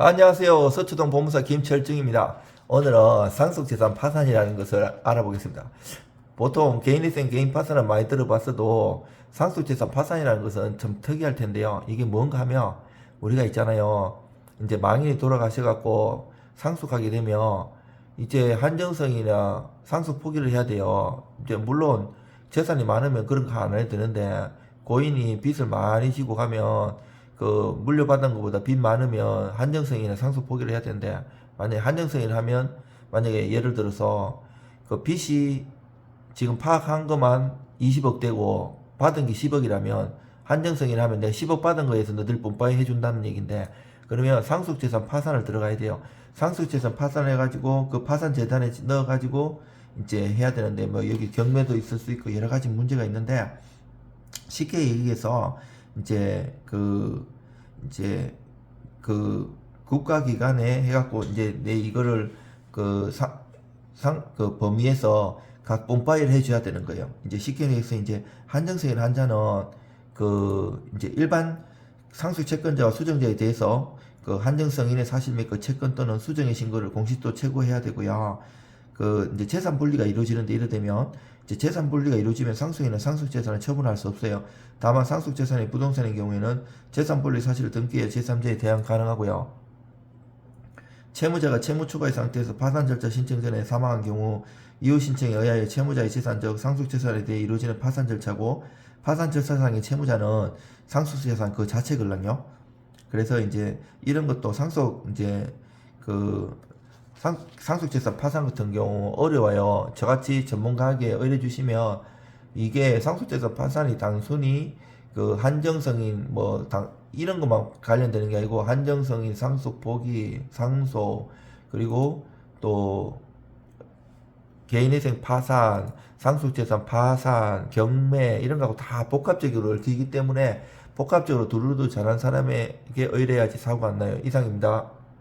안녕하세요. 서초동 보무사 김철중입니다. 오늘은 상속재산 파산이라는 것을 알아보겠습니다. 보통 개인회생 개인 파산을 많이 들어봤어도 상속재산 파산이라는 것은 좀 특이할 텐데요. 이게 뭔가 하면 우리가 있잖아요. 이제 망인이 돌아가셔갖고 상속하게 되면 이제 한정성이나 상속 포기를 해야 돼요. 이제 물론 재산이 많으면 그런 거 안 해도 되는데 고인이 빚을 많이 지고 가면 그 물려받은 것보다 빚 많으면 한정성이나 상속 포기를 해야 되는데 만약에 한정성이를 하면 만약에 예를 들어서 그 빚이 지금 파악한 것만 20억 되고 받은 게 10억이라면 한정성이를 하면 내가 10억 받은 거에서 너들 뿜빠이 해준다는 얘기인데 그러면 상속재산 파산을 들어가야 돼요. 상속재산 파산을 해가지고 그 파산 재단에 넣어가지고 이제 해야 되는데 뭐 여기 경매도 있을 수 있고 여러 가지 문제가 있는데 쉽게 얘기해서 이제 그 이제 그 국가기관에 해갖고 이제 내 이거를 그상상그 범위에서 각 뽐파이를 해줘야 되는 거예요. 이제 쉽게 얘기해서 이제 한정성인 환자는 그 이제 일반 상속 채권자와 수정자에 대해서 그 한정성인의 사실 및 그 채권 또는 수정의 신고를 공식도 최고해야 되고요. 그 이제 재산 분리가 이루어지는데 이르되면 이제 재산 분리가 이루어지면 상속인은 상속 재산을 처분할 수 없어요. 다만 상속 재산이 부동산의 경우에는 재산 분리 사실을 등기해 제3자에 대항 가능하고요. 채무자가 채무 초과의 상태에서 파산 절차 신청 전에 사망한 경우 이후 신청에 의하여 채무자의 재산적 상속 재산에 대해 이루어지는 파산 절차고 파산 절차상의 채무자는 상속 재산 그 자체걸랑요. 그래서 이제 이런 것도 상속 이제 그 상, 상속재산 파산 같은 경우 어려워요. 저같이 전문가에게 의뢰 주시면 이게 상속재산 파산이 단순히 그 한정성인 뭐 당, 이런 것만 관련되는 게 아니고 한정성인 상속 포기, 상속 그리고 또 개인회생 파산, 상속재산 파산, 경매 이런 거하고 다 복합적으로 얽히기 때문에 복합적으로 두루두 잘한 사람에게 의뢰해야지 사고가 안 나요. 이상입니다.